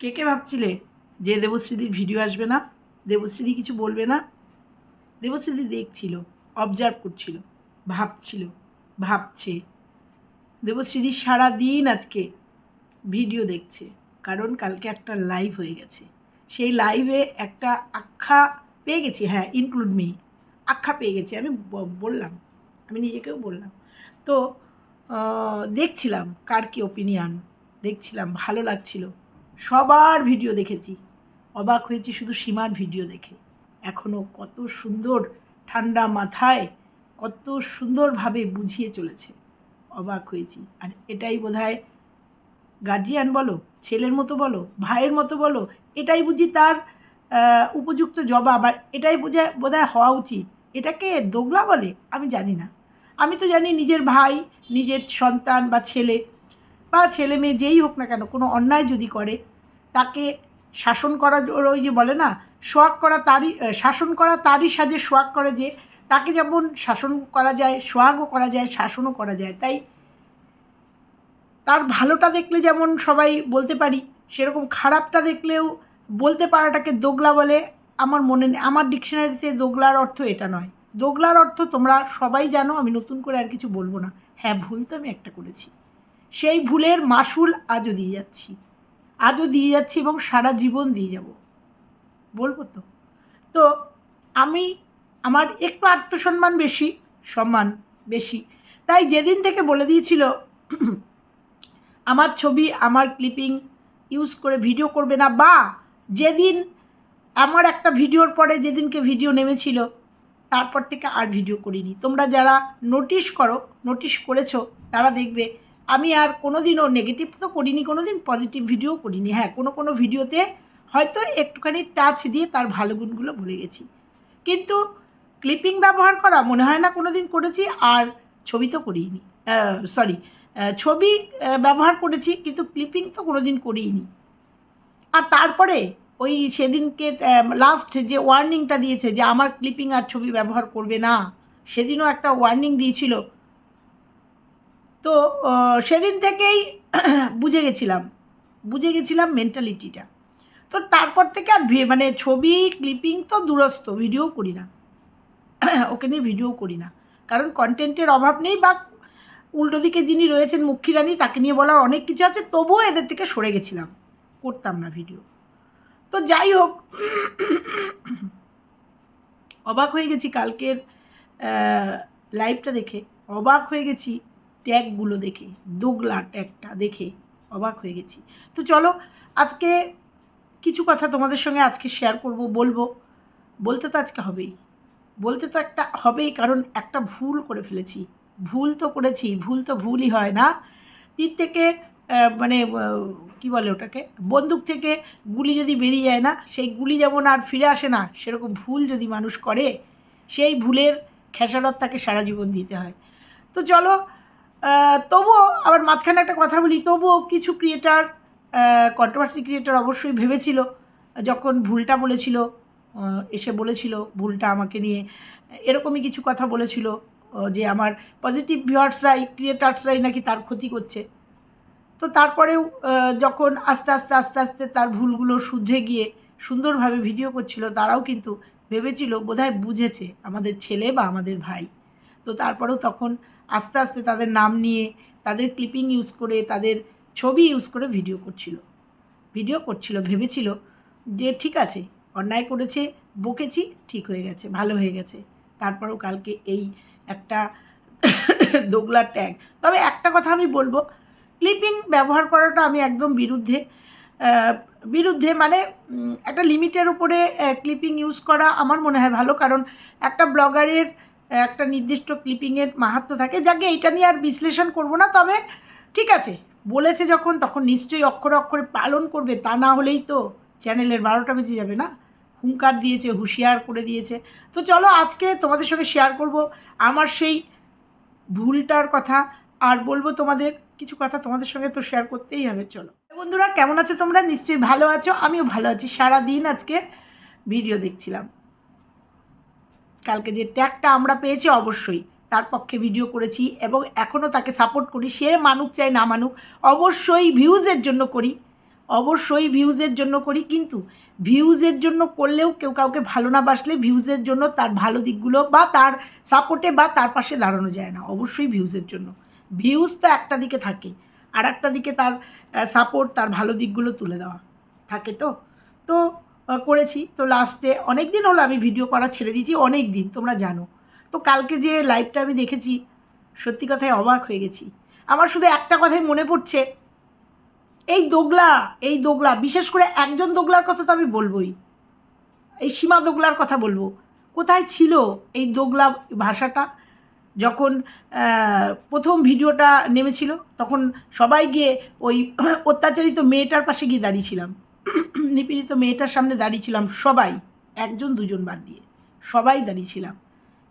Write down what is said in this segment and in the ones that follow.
কে কে ভাবছিলে যে দেবশ্রীদির ভিডিও আসবে না? দেবশ্রীদি কিছু বলবে না? দেবশ্রীদি দেখছিল অবজার্ভ করছিল, ভাবছিল, ভাবছে। দেবশ্রীদি সারা দিন আজকে ভিডিও দেখছে, কারণ কালকে একটা লাইভ হয়ে গেছে। সেই লাইভে একটা আখ্যা পেয়ে গেছি হ্যাঁ ইনক্লুড মি আখ্যা পেয়ে গেছি, আমি বললাম, আমি নিজেকেও বললাম। তো দেখছিলাম কার কী ওপিনিয়ন দেখছিলাম, ভালো লাগছিল। সবার ভিডিও দেখেছি। অবাক হয়েছি শুধু সীমার ভিডিও দেখে। এখনও কত সুন্দর ঠান্ডা মাথায় কত সুন্দরভাবে বুঝিয়ে চলেছে। অবাক হয়েছি। আর এটাই বোধহয় গার্জিয়ান বলো, ছেলের মতো বলো, ভাইয়ের মতো বলো, এটাই বুঝি তার উপযুক্ত জবাব। আর এটাই বোঝা, বোধহয় হওয়া উচিত। এটাকে দোগলা বলে? আমি জানি না। আমি তো জানি নিজের ভাই, নিজের সন্তান বা ছেলে বা ছেলে মেয়ে যেই হোক না কেন, কোনো অন্যায় যদি করে, তাকে শাসন করা ওই যে বলে না সোয়াগ করা তারই শাসন করা তারই সাজে সোয়াগ করে যে, তাকে যেমন শাসন করা যায় সোহাগও করা যায়, শাসনও করা যায়, তাই তার ভালোটা দেখলে যেমন সবাই বলতে পারি, সেরকম খারাপটা দেখলেও বলতে পারাটাকে দোগলা বলে আমার মনে নেই। আমার ডিকশনারিতে দোগলার অর্থ এটা নয়। দোগলার অর্থ তোমরা সবাই জানো, আমি নতুন করে আর কিছু বলব না। হ্যাঁ ভুল তো আমি একটা করেছি। সেই ভুলের মাসুল আজও দিয়ে যাচ্ছি। আজও দিয়ে যাচ্ছি এবং সারা জীবন দিয়ে যাব। বলব তো? তো আমি, আমার একটু আত্মসম্মান বেশি, সম্মান বেশি। তাই যেদিন থেকে বলে দিয়েছিল, আমার ছবি, আমার ক্লিপিং ইউজ করে ভিডিও করবে না, বা যেদিন, আমার একটা ভিডিওর পরে যেদিনকে ভিডিও নেমেছিল, তারপর থেকে আর ভিডিও করিনি। তোমরা যারা নোটিশ করো, নোটিশ করেছ, তারা দেখবে আমি আর কোনো দিনও নেগেটিভ তো করিনি কোনো দিন পজিটিভ ভিডিও করিনি। হ্যাঁ কোনো কোনো ভিডিওতে হয়তো একটুখানি টাচ দিয়ে তার ভালো গুণগুলো ভুলে গেছি। কিন্তু ক্লিপিং ব্যবহার করা মনে হয় না কোনো দিন করেছি, আর ছবি তো করিনি। সরি ছবি ব্যবহার করেছি, কিন্তু ক্লিপিং তো কোনো দিন করিনি। আর তারপরে ওই সেদিনকে লাস্ট যে ওয়ার্নিংটা দিয়েছে যে আমার ক্লিপিং আর ছবি ব্যবহার করবে না, সেদিনও একটা ওয়ার্নিং দিয়েছিল। তো সেদিন থেকেই বুঝে গেছিলাম বুঝে গেছিলাম মেন্টালিটিটা তো তারপর থেকে আর মানে ছবি ক্লিপিং তো দূরস্থ ভিডিও করি না। ওকে নিয়ে ভিডিও করি না। কারণ কন্টেন্টের অভাব নেই বা উল্টো দিকে যিনি রয়েছেন মুখ্যী রানী তাকে নিয়ে বলার অনেক কিছু আছে, তবুও এদের থেকে সরে গেছিলাম, করতাম না ভিডিও তো যাই হোক, অবাক হয়ে গেছি কালকের লাইভটা দেখে। অবাক হয়ে গেছি ট্যাগগুলো দেখে, দোগলা ট্যাগটা দেখে অবাক হয়ে গেছি। তো চলো, আজকে কিছু কথা তোমাদের সঙ্গে আজকে শেয়ার করব, বলব। বলতে তো আজকে হবেই। বলতে তো একটা হবেই, কারণ একটা ভুল করে ফেলেছি। ভুল তো করেছি, ভুল তো ভুলই হয় না। তীর থেকে মানে কি বলে ওটাকে? বন্দুক থেকে গুলি যদি বেরিয়ে যায় না, সেই গুলি যেমন আর ফিরে আসে না, সেরকম ভুল যদি মানুষ করে, সেই ভুলের খেসারত তাকে সারা জীবন দিতে হয়। তো চলো তবুও আবার মাঝখানে একটা কথা বলি, তবুও কিছু ক্রিয়েটার কন্ট্রোভার্সি ক্রিয়েটার অবশ্যই ভেবেছিল, যখন ভুলটা বলেছিল এসে বলেছিল ভুলটা আমাকে নিয়ে, এরকমই কিছু কথা বলেছিল যে আমার পজিটিভ ভিউয়ার্সরাই ক্রিয়েটার্সরাই নাকি তার ক্ষতি করছে। তো তারপরেও যখন আস্তে আস্তে আস্তে আস্তে তার ভুলগুলো শুধরে গিয়ে সুন্দরভাবে ভিডিও করছিল, তারাও কিন্তু ভেবেছিল, বোধহয় বুঝেছে আমাদের ছেলে বা আমাদের ভাই। তো তারপরেও তখন আস্তে আস্তে তাদের নাম নিয়ে, তাদের ক্লিপিং ইউজ করে, তাদের ছবি ইউজ করে ভিডিও করছিল। ভিডিও করছিল, ভেবেছিল যে ঠিক আছে, অন্যায় করেছে, বকেছি, ঠিক হয়ে গেছে, ভালো হয়ে গেছে। তারপরেও কালকে এই একটা দোগলা ট্যাগ তবে একটা কথা আমি বলব ক্লিপিং ব্যবহার করাটা আমি একদম বিরুদ্ধে বিরুদ্ধে মানে একটা লিমিটের উপরে ক্লিপিং ইউজ করা আমার মনে হয় ভালো। কারণ একটা ব্লগারের একটা নির্দিষ্ট ক্লিপিংয়ের মাহাত্ম থাকে। যাকে এইটা নিয়ে আর বিশ্লেষণ করব না, তবে ঠিক আছে। বলেছে যখন, তখন নিশ্চয়ই অক্ষরে অক্ষরে পালন করবে, তা না হলেই তো চ্যানেলের বারোটা বেজে যাবে না? হুঙ্কার দিয়েছে, হুঁশিয়ার করে দিয়েছে। তো চলো আজকে তোমাদের সঙ্গে শেয়ার করব। আমার সেই ভুলটার কথা আর বলব তোমাদের কিছু কথা তোমাদের সঙ্গে তো শেয়ার করতেই হবে, চলো। বন্ধুরা, কেমন আছো তোমরা? নিশ্চয়ই ভালো আছো। আমিও ভালো আছি। সারা দিন আজকে ভিডিও দেখছিলাম। কালকে যে ট্যাগটা আমরা পেয়েছি অবশ্যই, তার পক্ষে ভিডিও করেছি এবং এখনও তাকে সাপোর্ট করি। সে মানুক চাই না মানুক, অবশ্যই ভিউজের জন্য করি, অবশ্যই ভিউজের জন্য করি, কিন্তু ভিউজের জন্য করলেও কেউ কাউকে ভালো না বাসলে ভিউজের জন্য তার ভালো দিকগুলো বা তার সাপোর্টে বা তার পাশে দাঁড়ানো যায় না, অবশ্যই ভিউজের জন্য। ভিউজ তো একটা দিকে থাকে আর একটা দিকে তার সাপোর্ট তার ভালো দিকগুলো তুলে দেওয়া। থাকে তো? তো করেছি। তো লাস্টে অনেক দিন হলো আমি ভিডিও করা ছেড়ে দিয়েছি অনেক দিন তোমরা জানো। তো কালকে যে লাইভটা আমি দেখেছি, সত্যি কথায় অবাক হয়ে গেছি। আমার শুধু একটা কথাই মনে পড়ছে, এই দোগলা এই দোগলা, বিশেষ করে একজন দোগলার কথা তো আমি বলবোই। এই সীমা দোগলার কথা বলব। কোথায় ছিল এই দোগলা ভাষাটা? যখন প্রথম ভিডিওটা নেমেছিল, তখন সবাই গিয়ে ওই অত্যাচারিত মেয়েটার পাশে গিয়ে দাঁড়িয়েছিলাম নিপীড়িত মেয়েটার সামনে দাঁড়িয়েছিলাম সবাই, একজন দুজন বাদ দিয়ে। সবাই দাঁড়িয়েছিলাম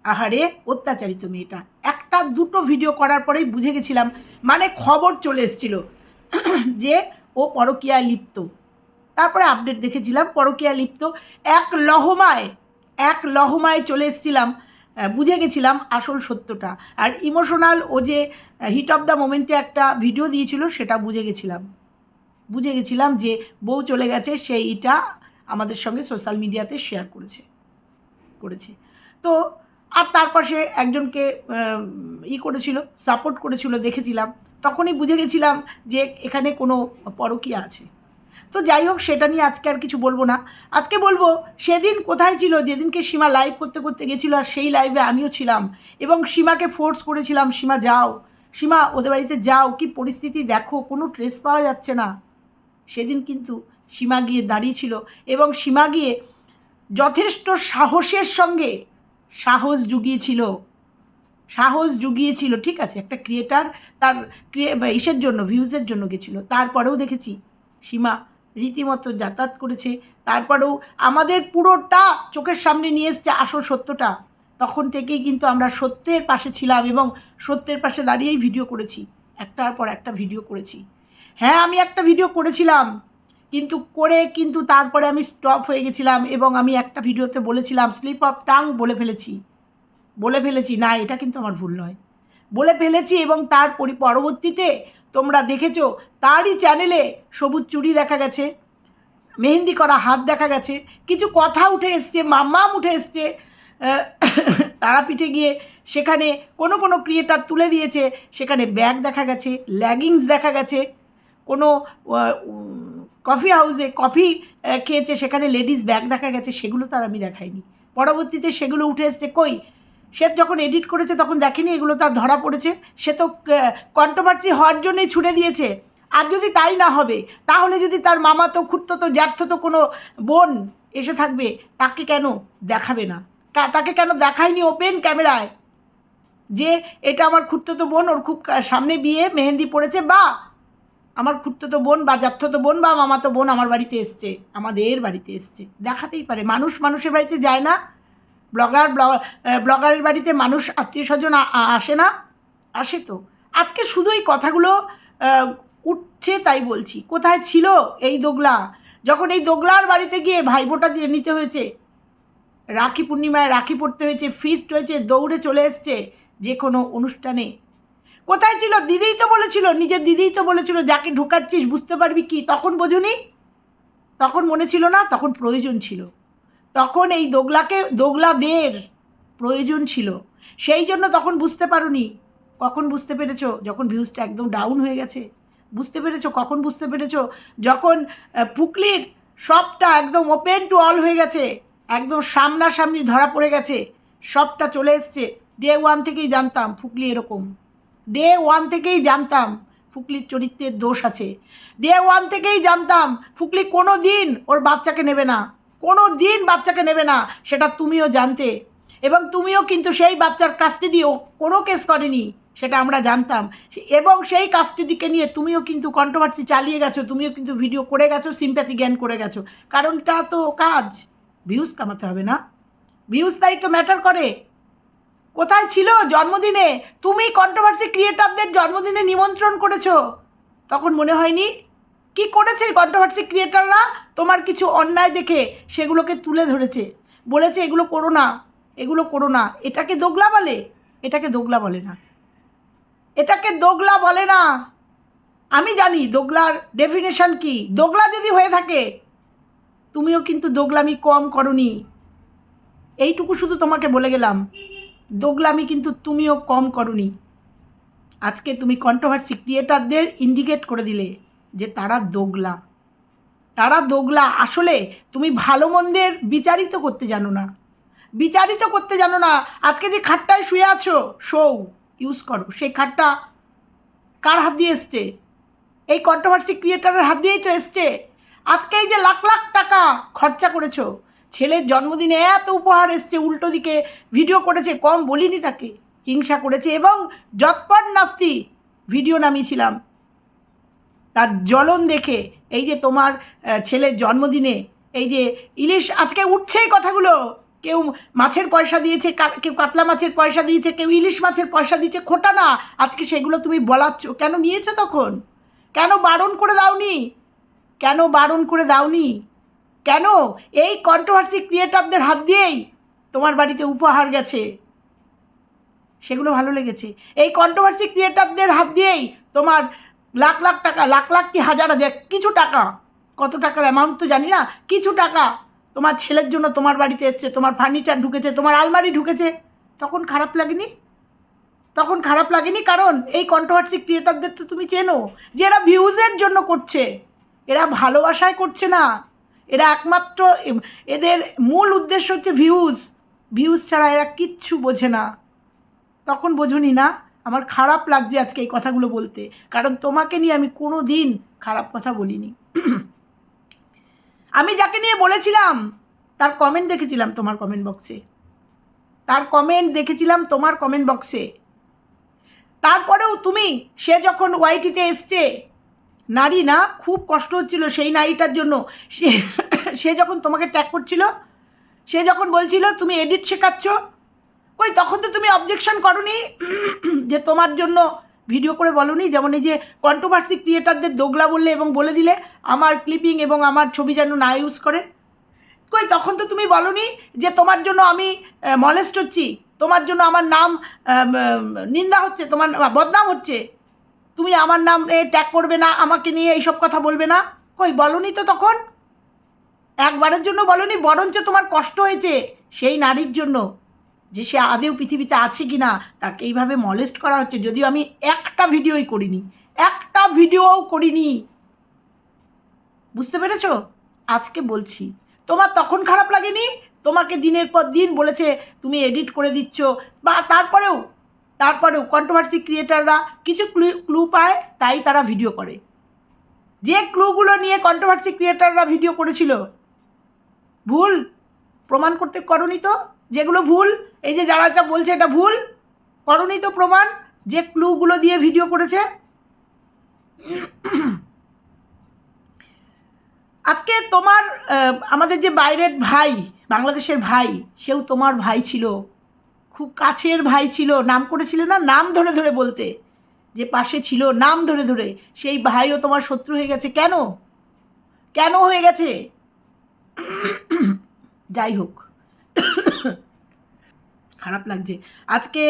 আহারে, অত্যাচারিত মেয়েটা। একটা দুটো ভিডিও করার পরেই বুঝে গেছিলাম মানে খবর চলে এসেছিল যে ও পরকীয়ায় লিপ্ত। তারপরে আপডেট দেখেছিলাম পরকীয়া লিপ্ত। এক লহমায় এক লহমায় চলে এসেছিলাম। বুঝে গেছিলাম আসল সত্যটা। আর ইমোশনাল ও যে হিট অফ দ্য মোমেন্টে একটা ভিডিও দিয়েছিল, সেটা বুঝে গেছিলাম। বুঝে গেছিলাম যে বউ চলে গেছে, সেইটা আমাদের সঙ্গে সোশ্যাল মিডিয়াতে শেয়ার করেছে করেছে। তো, আর তার পাশে একজনকে ই করেছিল সাপোর্ট করেছিল, দেখেছিলাম। তখনই বুঝে গেছিলাম যে এখানে কোনো পরকীয়া আছে। তো যাই হোক, সেটা নিয়ে আজকে আর কিছু বলব না। আজকে বলব, সেদিন কোথায় ছিল? যেদিনকে সীমা লাইভ করতে করতে গেছিল, আর সেই লাইভে আমিও ছিলাম। এবং সীমাকে ফোর্স করেছিলাম, সীমা, যাও। সীমা, ওদের বাড়িতে যাও। কি পরিস্থিতি দেখো? কোনো ট্রেস পাওয়া যাচ্ছে না। সেদিন কিন্তু সীমা গিয়ে দাঁড়িয়েছিল এবং সীমা গিয়ে যথেষ্ট সাহসের সঙ্গে সাহস জুগিয়েছিল। সাহস জুগিয়েছিল, ঠিক আছে? একটা ক্রিয়েটার তার ক্রিয়ে ইসের জন্য ভিউজের জন্য গেছিল। তারপরেও দেখেছি সীমা রীতিমতো যাতায়াত করেছে। তারপরেও আমাদের পুরোটা চোখের সামনে নিয়ে এসছে আসল সত্যটা। তখন থেকেই কিন্তু আমরা সত্যের পাশে ছিলাম এবং সত্যের পাশে দাঁড়িয়েই ভিডিও করেছি। একটার পর একটা ভিডিও করেছি। হ্যাঁ আমি একটা ভিডিও করেছিলাম। কিন্তু করে কিন্তু তারপরে আমি স্টপ হয়ে গেছিলাম এবং আমি একটা ভিডিওতে বলেছিলাম স্লিপ অফ টাং বলে ফেলেছি। বলে ফেলেছি, না, এটা কিন্তু আমার ভুল নয়। বলে ফেলেছি এবং তার পরি, পরবর্তীতে তোমরা দেখেছ, তারই চ্যানেলে সবুজ চুড়ি দেখা গেছে, মেহেন্দি করা হাত দেখা গেছে, কিছু কথা উঠে এসছে, মাম্মাম উঠে এসছে তারাপীঠে গিয়ে সেখানে কোনো কোনো ক্রিয়েটার তুলে দিয়েছে, সেখানে ব্যাগ দেখা গেছে ল্যাগিংস দেখা গেছে কোনো কফি হাউসে কফি খেয়েছে, সেখানে লেডিস ব্যাগ দেখা গেছে, সেগুলো তার আমি দেখাইনি। পরবর্তীতে সেগুলো উঠে এসছে কই? সে যখন এডিট করেছে, তখন দেখেনি এগুলো তার ধরা পড়েছে। সে তো কন্ট্রোভার্সি হওয়ার জন্যই ছুটে দিয়েছে। আর যদি তাই না হবে, তাহলে যদি তার মামা তো, খুঁড়তো তো, জ্যাঠতো তো কোনো বোন এসে থাকবে, তাকে কেন দেখাবে না? তাকে কেন দেখায়নি ওপেন ক্যামেরায় যে এটা আমার খুঁড়তো তো বোন, ওর খুব সামনে বিয়ে, মেহেন্দি পড়েছে, বা আমার খুঁড়তো বোন, বা তো বোন, বা মামাতো বোন আমার বাড়িতে এসছে। আমাদের বাড়িতে এসছে। দেখাতেই পারে। মানুষ মানুষের বাড়িতে যায় না। ব্লগার ব্লগারের বাড়িতে মানুষ আত্মীয় স্বজন আসে না। আসে তো। আজকে শুধু এই কথাগুলো উঠছে তাই বলছি। কোথায় ছিল এই দোগলা? যখন এই দোগলার বাড়িতে গিয়ে ভাইফোঁটা দিয়ে নিতে হয়েছে, রাখি পূর্ণিমায় রাখি পড়তে হয়েছে ফিস্ট হয়েছে, দৌড়ে চলে এসছে, যে কোনো অনুষ্ঠানে কোথায় ছিল? দিদিই তো বলেছিল, নিজের দিদিই তো বলেছিল, যাকে ঢুকাচ্ছিস, বুঝতে পারবি কি? তখন বোঝুনি? তখন মনে ছিল না, তখন প্রয়োজন ছিল। তখন এই দোগলাকে, দোগলাদের প্রয়োজন ছিল। সেই জন্য তখন বুঝতে পারোনি। কখন বুঝতে পেরেছ? যখন ভিউজটা একদম ডাউন হয়ে গেছে। বুঝতে পেরেছ? কখন বুঝতে পেরেছ? যখন পুকলির সবটা একদম ওপেন টু অল হয়ে গেছে, একদম সামনাসামনি ধরা পড়ে গেছে, সবটা চলে এসছে ডে ওয়ান থেকেই জানতাম ফুকলি এরকম। ডে ওয়ান থেকেই জানতাম ফুকলির চরিত্রের দোষ আছে। ডে ওয়ান থেকেই জানতাম ফুকলি কোনো দিন ওর বাচ্চাকে নেবে না। কোনো দিন বাচ্চাকে নেবে না, সেটা তুমিও জানতে। এবং তুমিও কিন্তু সেই বাচ্চার কাস্টাডিও কোনো কেস করেনি, সেটা আমরা জানতাম। এবং সেই কাস্টাডিকে নিয়ে তুমিও কিন্তু কন্ট্রোভার্সি চালিয়ে গেছো, তুমিও কিন্তু ভিডিও করে গেছো সিম্প্যাথি জ্ঞান করে গেছো। কারণটা তো কাজ। ভিউজ কামাতে হবে না। ভিউজ তাই তো ম্যাটার করে। কোথায় ছিল জন্মদিনে? তুমি কন্ট্রোভার্সি ক্রিয়েটারদের জন্মদিনে নিমন্ত্রণ করেছ। তখন মনে হয়নি? কি করেছে কন্ট্রোভার্সি ক্রিয়েটাররা তোমার কিছু অন্যায় দেখে সেগুলোকে তুলে ধরেছে। বলেছে, এগুলো করো না, এগুলো করো না। এটাকে দোগলা বলে? এটাকে দোগলা বলে না। এটাকে দোগলা বলে না। আমি জানি দোগলার ডেফিনেশন কি। দোগলা যদি হয়ে থাকে, তুমিও কিন্তু দোগলামি কম করনি। এইটুকু শুধু তোমাকে বলে গেলাম। দোগলামি কিন্তু তুমিও কম করনি। আজকে তুমি কন্ট্রোভার্সি ক্রিয়েটারদের ইন্ডিকেট করে দিলে যে তারা দোগলা। তারা দোগলা, আসলে তুমি ভালো মন্দের বিচারিত করতে জানো না। বিচারিত করতে জানো না, আজকে যে খাটটায় শুয়ে আছো শোও ইউজ করো। সেই খাটটা কার হাত দিয়ে এসছে? এই কন্ট্রোভার্সি ক্রিয়েটারের হাত দিয়েই তো এসছে। আজকে এই যে লাখ লাখ টাকা খরচা করেছ ছেলের জন্মদিনে এত উপহার এসছে, উল্টো দিকে ভিডিও করেছে, কম বলিনি তাকে। হিংসা করেছে এবং যৎপর নাস্তি ভিডিও নামিয়েছিলাম। তার জ্বলন দেখে, এই যে তোমার ছেলের জন্মদিনে, এই যে ইলিশ, আজকে উঠছে এই কথাগুলো। কেউ মাছের পয়সা দিয়েছে কেউ কাতলা মাছের পয়সা দিয়েছে, কেউ ইলিশ মাছের পয়সা দিয়েছে, খোটা না। আজকে সেগুলো তুমি বলাচ্ছ, কেন নিয়েছো তখন? কেন বারণ করে দাওনি? কেন বারণ করে দাওনি? কেন? এই কন্ট্রোভার্সি ক্রিয়েটারদের হাত দিয়েই তোমার বাড়িতে উপহার গেছে। সেগুলো ভালো লেগেছে। এই কন্ট্রোভার্সি ক্রিয়েটারদের হাত দিয়েই তোমার লাখ লাখ টাকা, লাখ লাখ কি হাজার হাজার, কিছু টাকা, কত টাকার অ্যামাউন্ট তো জানি না, কিছু টাকা তোমার ছেলের জন্য তোমার বাড়িতে এসছে, তোমার ফার্নিচার ঢুকেছে, তোমার আলমারি ঢুকেছে। তখন খারাপ লাগেনি? তখন খারাপ লাগেনি? কারণ এই কন্ট্রোভার্সি ক্রিয়েটারদের তো তুমি চেনো। যে এরা ভিউজের জন্য করছে, এরা ভালোবাসায় করছে না। এরা একমাত্র এদের মূল উদ্দেশ্য হচ্ছে ভিউজ ভিউজ ছাড়া এরা কিচ্ছু বোঝে না। তখন বোঝনি না, আমার খারাপ লাগছে আজকে এই কথাগুলো বলতে। কারণ তোমাকে নিয়ে আমি কোনো দিন খারাপ কথা বলিনি। আমি যাকে নিয়ে বলেছিলাম, তার কমেন্ট দেখেছিলাম তোমার কমেন্ট বক্সে তার কমেন্ট দেখেছিলাম তোমার কমেন্ট বক্সে তারপরেও তুমি, সে যখন ওয়াইটিতে এসছে নারী না, খুব কষ্ট হচ্ছিল সেই নারীটার জন্য। সে সে যখন তোমাকে ট্যাগ করছিল, সে যখন বলছিল, তুমি এডিট শেখাচ্ছ? কই, তখন তো তুমি অবজেকশন করনি, যে তোমার জন্য ভিডিও করে বলনি। যেমন এই যে কন্ট্রোভার্সি ক্রিয়েটারদের দোগলা বললে এবং বলে দিলে, আমার ক্লিপিং এবং আমার ছবি যেন না ইউজ করে। কই, তখন তো তুমি বলনি যে তোমার জন্য আমি মলেস্ট হচ্ছি। তোমার জন্য আমার নাম নিন্দা হচ্ছে, তোমার, বদনাম হচ্ছে। তুমি আমার নাম এ ট্যাগ করবে না, আমাকে নিয়ে এইসব কথা বলবে না? কই, বলনি তো তখন? একবারের জন্য বলনি, বরঞ্চ তোমার কষ্ট হয়েছে সেই নারীর জন্য। যে সে আদেও পৃথিবীতে আছে কি না তাকে এইভাবে মলেস্ট করা হচ্ছে, যদিও আমি একটা ভিডিওই করিনি। একটা ভিডিওও করিনি। বুঝতে পেরেছ? আজকে বলছি। তোমার তখন খারাপ লাগেনি? তোমাকে দিনের পর দিন বলেছে, তুমি এডিট করে দিচ্ছ, বা তারপরেও তারপরেও কন্ট্রোভার্সি ক্রিয়েটাররা কিছু ক্লু ক্লু পায়, তাই তারা ভিডিও করে। যে ক্লুগুলো নিয়ে কন্ট্রোভার্সি ক্রিয়েটাররা ভিডিও করেছিল, ভুল? প্রমাণ করতে করনি তো? যেগুলো ভুল, এই যে যারা যা বলছে এটা ভুল, করনি তো প্রমাণ? যে ক্লুগুলো দিয়ে ভিডিও করেছে? আজকে তোমার আমাদের যে বাইরের ভাই, বাংলাদেশের ভাই, সেও তোমার ভাই ছিল। খুব কাছের ভাই ছিল, নাম করেছিলে না? নাম ধরে ধরে বলতে। যে পাশে ছিল, নাম ধরে ধরে। সেই ভাইও তোমার শত্রু হয়ে গেছে কেন? কেন হয়ে গেছে? যাই হোক। খারাপ লাগছে। আজকে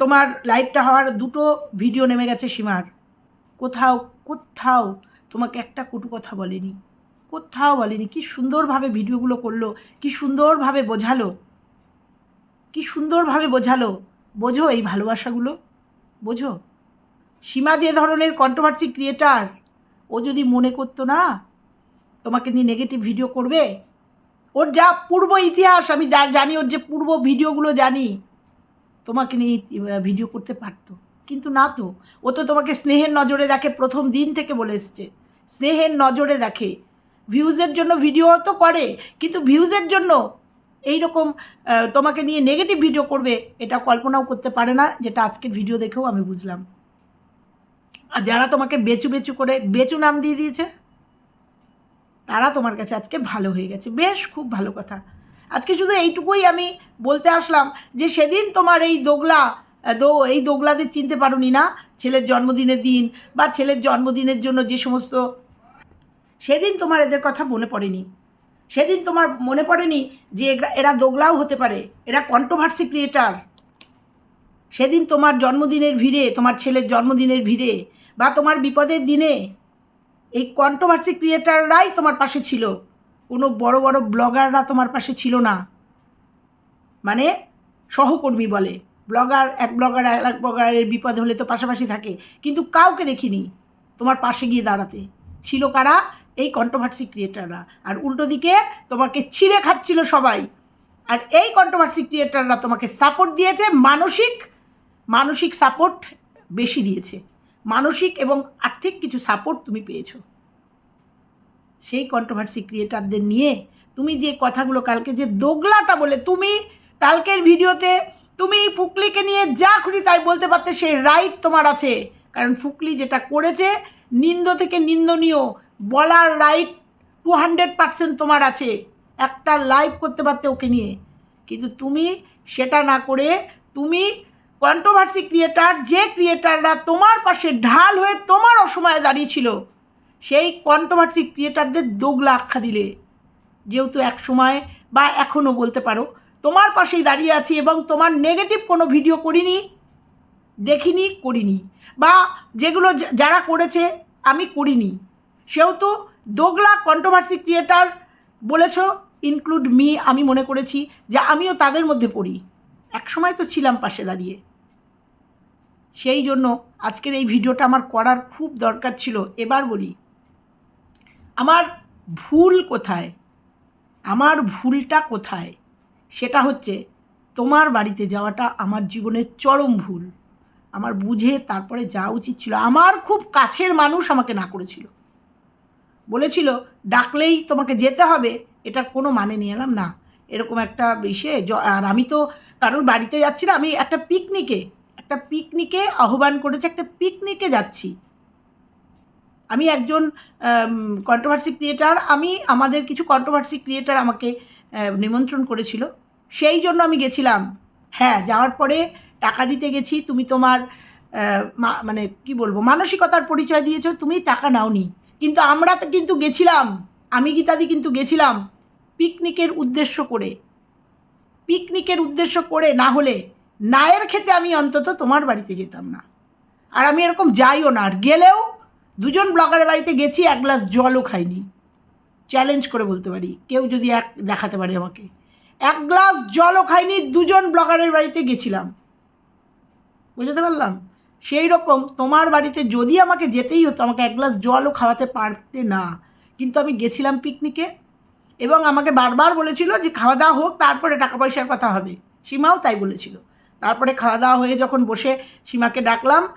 তোমার লাইভটা হওয়ার দুটো ভিডিও নেমে গেছে সীমার। কোথাও কোথাও তোমাকে একটা কটু কথা বলেনি। কোথাও বলেনি। কি সুন্দরভাবে ভিডিওগুলো করল, কি সুন্দরভাবে বোঝালো। কি সুন্দরভাবে বোঝালো? বোঝো এই ভালোবাসাগুলো। বোঝো। সীমা যে ধরনের কন্ট্রোভার্সি ক্রিয়েটার ও যদি মনে করতো না, তোমাকে নিয়ে নেগেটিভ ভিডিও করবে। ওর যা পূর্ব ইতিহাস, আমি যা- জানি, ওর যে পূর্ব ভিডিওগুলো জানি, তোমাকে নিয়ে ভিডিও করতে পারতো। কিন্তু না তো। ও তো তোমাকে স্নেহের নজরে দেখে প্রথম দিন থেকে বলে এসছে। স্নেহের নজরে দেখে। ভিউজের জন্য ভিডিও তো করে, কিন্তু ভিউজের জন্য এই রকম তোমাকে নিয়ে নেগেটিভ ভিডিও করবে, এটা কল্পনাও করতে পারে না, যেটা আজকের ভিডিও দেখেও আমি বুঝলাম। আর যারা তোমাকে বেচু বেচু করে, বেচু নাম দিয়ে দিয়েছে, তারা তোমার কাছে আজকে ভালো হয়ে গেছে। বেশ, খুব ভালো কথা। আজকে শুধু এইটুকুই আমি বলতে আসলাম যে, সেদিন তোমার এই দোগলা, দো, এই দোগলাদের চিনতে পারোনি না, ছেলের জন্মদিনের দিন বা ছেলের জন্মদিনের জন্য যে সমস্ত, সেদিন তোমার এদের কথা মনে পড়েনি। সেদিন তোমার মনে পড়েনি যে এরা- দোগলাও হতে পারে? এরা কন্ট্রোভার্সি ক্রিয়েটার সেদিন তোমার জন্মদিনের ভিড়ে, তোমার ছেলের জন্মদিনের ভিড়ে বা তোমার বিপদের দিনে এই কন্ট্রোভার্সি ক্রিয়েটাররাই তোমার পাশে ছিল। কোনো বড় বড় ব্লগাররা তোমার পাশে ছিল না। মানে সহকর্মী বলে। ব্লগার এক ব্লগার এক ব্লগারের বিপদ হলে তো পাশাপাশি থাকে। কিন্তু কাউকে দেখিনি তোমার পাশে গিয়ে দাঁড়াতে। ছিল কারা? এই কন্ট্রোভার্সি ক্রিয়েটাররা আর উল্টো দিকে তোমাকে ছিঁড়ে খাচ্ছিল সবাই। আর এই কন্ট্রোভার্সি ক্রিয়েটাররা তোমাকে সাপোর্ট দিয়েছে, মানসিক মানসিক সাপোর্ট বেশি দিয়েছে। মানসিক এবং আর্থিক কিছু সাপোর্ট তুমি পেয়েছ। সেই কন্ট্রোভার্সি ক্রিয়েটারদের নিয়ে তুমি যে কথাগুলো কালকে যে দোগলাটা বলে, তুমি কালকের ভিডিওতে তুমি ফুকলিকে নিয়ে যা খুশি তাই বলতে পারতে, সেই রাইট তোমার আছে। কারণ ফুকলি যেটা করেছে, নিন্দ থেকে নিন্দনীয় বলার রাইট টু হান্ড্রেড পার্সেন্ট তোমার আছে। একটা লাইভ করতে পারতে ওকে নিয়ে। কিন্তু তুমি সেটা না করে তুমি কন্ট্রোভার্সি ক্রিয়েটার যে ক্রিয়েটাররা তোমার পাশে ঢাল হয়ে তোমার অসময়ে দাঁড়িয়েছিল সেই কন্ট্রোভার্সি ক্রিয়েটারদের দোগলা আখ্যা দিলে। যেহেতু এক সময় বা এখনও বলতে পারো, তোমার পাশেই দাঁড়িয়ে আছি এবং তোমার নেগেটিভ কোনো ভিডিও করিনি, দেখিনি, করিনি। বা যেগুলো যারা করেছে, আমি করিনি। সেহেতু দোগলা কন্ট্রোভার্সি ক্রিয়েটার বলেছ ইনক্লুড মি আমি মনে করেছি যে আমিও তাদের মধ্যে পড়ি। একসময় তো ছিলাম পাশে দাঁড়িয়ে। সেই জন্য আজকের এই ভিডিওটা আমার করার খুব দরকার ছিল। এবার বলি, আমার ভুল কোথায়? আমার ভুলটা কোথায়? সেটা হচ্ছে তোমার বাড়িতে যাওয়াটা আমার জীবনের চরম ভুল। আমার বুঝে তারপরে যাওয়া উচিত ছিল। আমার খুব কাছের মানুষ আমাকে না করেছিল। বলেছিল, ডাকলেই তোমাকে যেতে হবে। এটার কোনো মানে নিয়ে এলাম না। এরকম একটা বিষয়ে আর আমি তো কারোর বাড়িতে যাচ্ছি না, আমি একটা পিকনিকে একটা পিকনিকে আহ্বান করেছে, একটা পিকনিকে যাচ্ছি। আমি একজন কন্ট্রোভার্সি ক্রিয়েটার আমি, আমাদের কিছু কন্ট্রোভার্সি ক্রিয়েটার আমাকে নিমন্ত্রণ করেছিল। সেই জন্য আমি গেছিলাম। হ্যাঁ যাওয়ার পরে টাকা দিতে গেছি, তুমি তোমার মানে কি বলব, মানসিকতার পরিচয় দিয়েছ, তুমি টাকা নাওনি। কিন্তু আমরা তো কিন্তু গেছিলাম। আমি গীতাদি কিন্তু গেছিলাম পিকনিকের উদ্দেশ্য করে। পিকনিকের উদ্দেশ্য করে না হলে নায়ের খেতে আমি অন্তত তোমার বাড়িতে যেতাম না। আর আমি এরকম যাইও না। আর গেলেও দুজন ব্লগারের বাড়িতে গেছি, এক গ্লাস জলও খাইনি। চ্যালেঞ্জ করে বলতে পারি, কেউ যদি এক দেখাতে পারে আমাকে। এক গ্লাস জলও খাইনি, দুজন ব্লগারের বাড়িতে গেছিলাম। বুঝতে পারলাম? সেই রকম তোমার বাড়িতে যদি আমাকে যেতেই হতো, আমাকে এক গ্লাস জলও খাওয়াতে পারতে না। কিন্তু আমি গেছিলাম পিকনিকে এবং আমাকে বারবার বলেছিল যে খাওয়া দাওয়া হোক, তারপরে টাকা পয়সার কথা হবে। সীমাও তাই বলেছিল। তারপরে খাওয়া দাওয়া হয়ে যখন বসে সীমাকে ডাকলাম,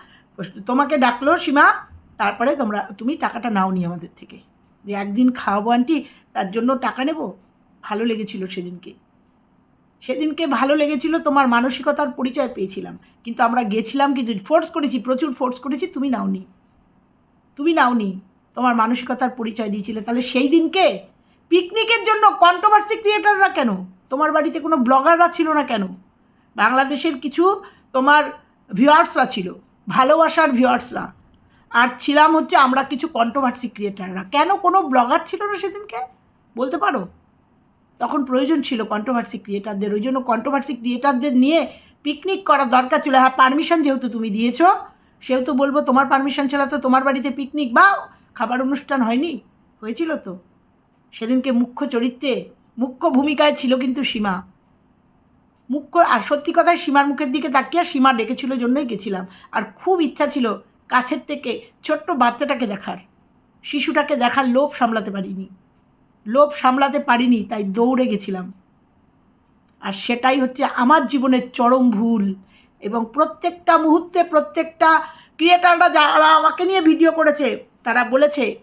তোমাকে ডাকলো সীমা, তারপরে তোমরা, তুমি টাকাটা নাও নি আমাদের থেকে। যে একদিন খাওয়াবো আন্টি, তার জন্য টাকা নেব? ভালো লেগেছিল সেদিনকে। সেদিনকে ভালো লেগেছিল তোমার মানসিকতার পরিচয় পেয়েছিলাম। কিন্তু আমরা গেছিলাম কিন্তু ফোর্স করেছি, প্রচুর ফোর্স করেছি, তুমি নাওনি। তুমি নাওনি, তোমার মানসিকতার পরিচয় দিয়েছিলে। তাহলে সেই দিনকে পিকনিকের জন্য কন্ট্রোভার্সি ক্রিয়েটাররা কেন? তোমার বাড়িতে কোনো ব্লগাররা ছিল না কেন? বাংলাদেশের কিছু তোমার ভিউয়ার্সরা ছিল, ভালোবাসার ভিউয়ার্সরা আর ছিলাম হচ্ছে আমরা কিছু কন্ট্রোভার্সি ক্রিয়েটাররা কেন কোনো ব্লগার ছিল না সেদিনকে? বলতে পারো? তখন প্রয়োজন ছিল কন্ট্রোভার্সি ক্রিয়েটারদের ওই জন্য কন্ট্রোভার্সি ক্রিয়েটারদের নিয়ে পিকনিক করার দরকার ছিল। হ্যাঁ পারমিশন যেহেতু তুমি দিয়েছ, সেহেতু বলব তোমার পারমিশন ছাড়া তো তোমার বাড়িতে পিকনিক বা খাবার অনুষ্ঠান হয়নি। হয়েছিল তো। সেদিনকে মুখ্য চরিত্রে, মুখ্য ভূমিকায় ছিল কিন্তু সীমা। মুখ্য, আর সত্যি কথায় সীমার মুখের দিকে তাকিয়ে সীমা ডেকেছিল জন্যই গেছিলাম। আর খুব ইচ্ছা ছিল কাছের থেকে ছোট্ট বাচ্চাটাকে দেখার। শিশুটাকে দেখার লোভ সামলাতে পারিনি। লোভ সামলাতে পারিনি, তাই দৌড়ে গেছিলাম। আর সেটাই হচ্ছে আমার জীবনের চরম ভুল এবং প্রত্যেকটা মুহূর্তে প্রত্যেকটা ক্রিয়েটাররা যারা আমাকে নিয়ে ভিডিও করেছে, তারা বলেছে,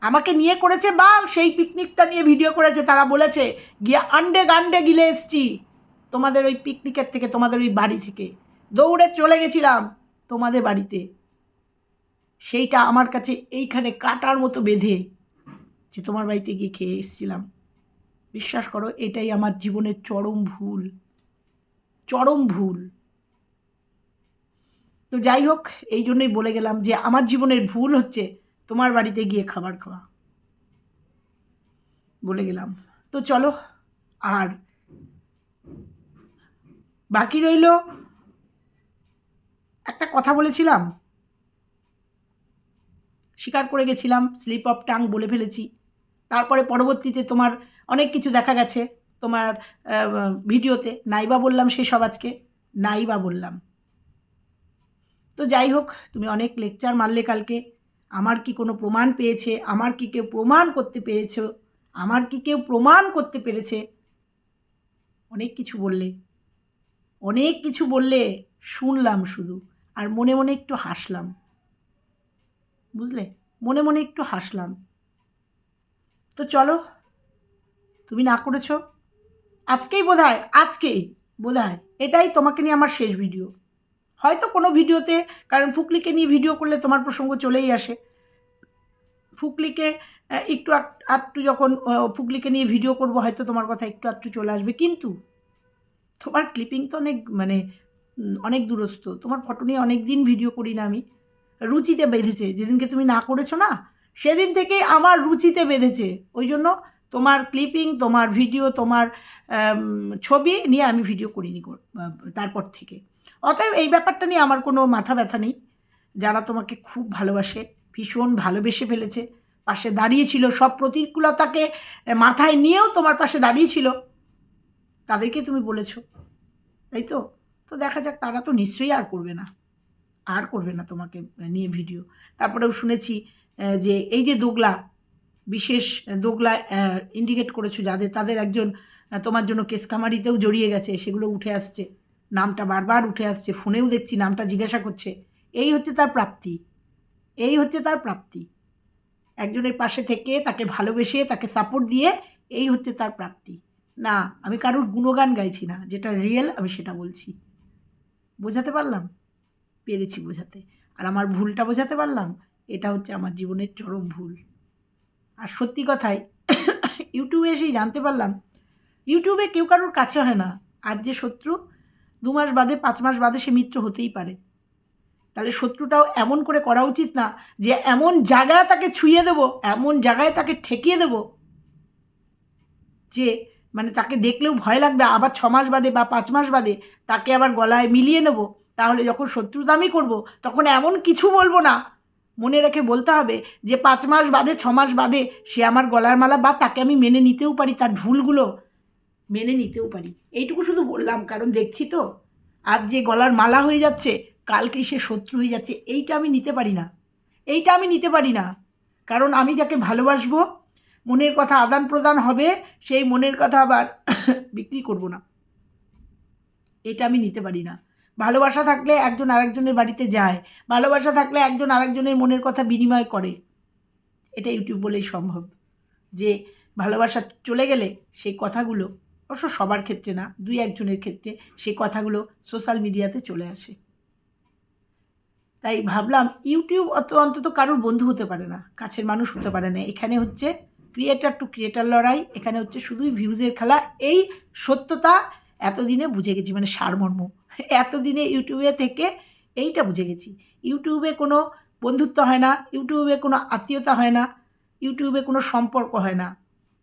আমাকে নিয়ে করেছে বা সেই পিকনিকটা নিয়ে ভিডিও করেছে, তারা বলেছে, গিয়ে আন্ডে গান্ডে গিলে এসছি। তোমাদের ওই পিকনিকের থেকে, তোমাদের ওই বাড়ি থেকে। দৌড়ে চলে গেছিলাম তোমাদের বাড়িতে। সেইটা আমার কাছে এইখানে কাটার মতো বেঁধে যে তোমার বাড়িতে গিয়ে খেয়ে এসেছিলাম। বিশ্বাস করো, এটাই আমার জীবনের চরম ভুল। চরম ভুল। তো যাই হোক, এই জন্যই বলে গেলাম যে আমার জীবনের ভুল হচ্ছে তোমার বাড়িতে গিয়ে খাবার খাওয়া। বলে গেলাম। তো চলো, আর বাকি রইল একটা কথা বলেছিলাম। স্বীকার করে গেছিলাম, স্লিপ অফ টাং বলে ফেলেছি। তারপরে পরবর্তীতে তোমার অনেক কিছু দেখা গেছে তোমার ভিডিওতে। নাইবা বললাম সেসব আজকে। নাইবা বললাম। তো যাই হোক, তুমি অনেক লেকচার মারলে কালকে। আমার কি কোনো প্রমাণ পেয়েছে? আমার কি কেউ প্রমাণ করতে পেরেছ? আমার কি কেউ প্রমাণ করতে পেরেছে? অনেক কিছু বললে। অনেক কিছু বললে শুনলাম শুধু। আর মনে মনে একটু হাসলাম। বুঝলে? মনে মনে একটু হাসলাম। তো চলো, তুমি না করেছ? আজকেই বোধ হয় আজকেই বোধ হয় এটাই তোমাকে নিয়ে আমার শেষ ভিডিও হয়তো কোনো ভিডিওতে কারণ ফুকলিকে নিয়ে ভিডিও করলে তোমার প্রসঙ্গ চলেই আসে। ফুকলিকে একটু আধটু যখন ফুকলিকে নিয়ে ভিডিও করব, হয়তো তোমার কথা একটু আধটু চলে আসবে। কিন্তু তোমার ক্লিপিং তো অনেক মানে অনেক দূরস্থ। তোমার ফটো নিয়ে অনেক দিন ভিডিও করি না আমি। রুচিতে বেঁধেছে। যেদিনকে তুমি না করেছ না সেদিন থেকেই আমার রুচিতে বেঁধেছে। ওই জন্য তোমার ক্লিপিং তোমার ভিডিও তোমার ছবি নিয়ে আমি ভিডিও করিনি তারপর থেকে। অতএব এই ব্যাপারটা নিয়ে আমার কোনো মাথা ব্যথা নেই। যারা তোমাকে খুব ভালোবাসে, ভীষণ ভালোবেসে ফেলেছে, পাশে দাঁড়িয়েছিল সব প্রতিকূলতাকে মাথায় নিয়েও তোমার পাশে দাঁড়িয়েছিল তাদেরকে তুমি বলেছ। তাই তো? তো দেখা যাক, তারা তো নিশ্চয়ই আর করবে না। আর করবে না তোমাকে নিয়ে ভিডিও তারপরেও শুনেছি যে এই যে দোগলা, বিশেষ দোগলা ইন্ডিকেট করেছ যাদের, তাদের একজন তোমার জন্য কেসকামারিতেও জড়িয়ে গেছে, সেগুলো উঠে আসছে। নামটা বারবার উঠে আসছে, ফোনেও দেখছি, নামটা জিজ্ঞাসা করছে। এই হচ্ছে তার প্রাপ্তি। এই হচ্ছে তার প্রাপ্তি। একজনের পাশে থেকে তাকে ভালোবেসে তাকে সাপোর্ট দিয়ে এই হচ্ছে তার প্রাপ্তি। না, আমি কারোর গুণগান গাইছি না, যেটা রিয়েল আমি সেটা বলছি। বোঝাতে পারলাম? পেরেছি বোঝাতে। আর আমার ভুলটা বোঝাতে পারলাম? এটা হচ্ছে আমার জীবনের চরম ভুল। আর সত্যি কথাই ইউটিউবে এসেই জানতে পারলাম, ইউটিউবে কেউ কারোর কাছে হয় না। আর যে শত্রু, দু মাস বাদে, পাঁচ মাস বাদে সে মিত্র হতেই পারে। তাহলে শত্রুটাও এমন করে করা উচিত না যে এমন জায়গায় তাকে ছুঁয়ে দেবো, এমন জায়গায় তাকে ঠেকিয়ে দেবো যে মানে তাকে দেখলেও ভয় লাগবে, আবার ছ মাস বাদে বা পাঁচ মাস বাদে তাকে আবার গলায় মিলিয়ে নেব। তাহলে যখন শত্রুতামি করব, তখন এমন কিছু বলব না মনে রেখে বলতে হবে যে পাঁচ মাস বাদে, ছ মাস বাদে সে আমার গলার মালা বা তাকে আমি মেনে নিতেও পারি, তার ভুলগুলো মেনে নিতেও পারি। এইটুকু শুধু বললাম, কারণ দেখছি তো, আজ যে গলার মালা হয়ে যাচ্ছে কালকে সে শত্রু হয়ে যাচ্ছে, এইটা আমি নিতে পারি না। এইটা আমি নিতে পারি না। কারণ আমি যাকে ভালোবাসবো, মনের কথা আদান প্রদান হবে, সেই মনের কথা আবার বিক্রি করব না। এটা আমি নিতে পারি না। ভালোবাসা থাকলে একজন আরেকজনের বাড়িতে যায়, ভালোবাসা থাকলে একজন আরেকজনের মনের কথা বিনিময় করে। এটা ইউটিউব বলেই সম্ভব। যে ভালোবাসা চলে গেলে সেই কথাগুলো অবশ্য সবার ক্ষেত্রে না, দুই একজনের ক্ষেত্রে সেই কথাগুলো সোশ্যাল মিডিয়াতে চলে আসে। তাই ভাবলাম ইউটিউব অত অন্তত কারোর বন্ধু হতে পারে না, কাছের মানুষ হতে পারে না। এখানে হচ্ছে ক্রিয়েটার টু ক্রিয়েটার লড়াই, এখানে হচ্ছে শুধুই ভিউজের খেলা, এই সত্যতা এতদিনে বুঝে গেছি মানে সারমর্ম। এতদিনে ইউটিউবে থেকে এইটা বুঝে গেছি। ইউটিউবে কোনো বন্ধুত্ব হয় না, ইউটিউবে কোনো আত্মীয়তা হয় না, ইউটিউবে কোনো সম্পর্ক হয় না।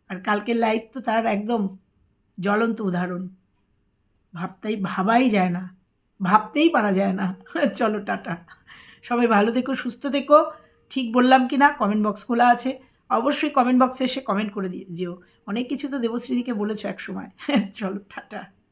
আর কালকের লাইভ তো তার একদম জ্বলন্ত উদাহরণ। ভাবতেই, ভাবাই যায় না। ভাবতেই পারা যায় না। চলো, টাটা। সবাই ভালো থেকো, সুস্থ থেকো। ঠিক বললাম কি না? কমেন্ট বক্স খোলা আছে। অবশ্যই কমেন্ট বক্সে এসে কমেন্ট করে দিয়ে যেও। অনেক কিছু তো দেবশ্রীদিকে বলেছ এক সময় চলো, টাটা।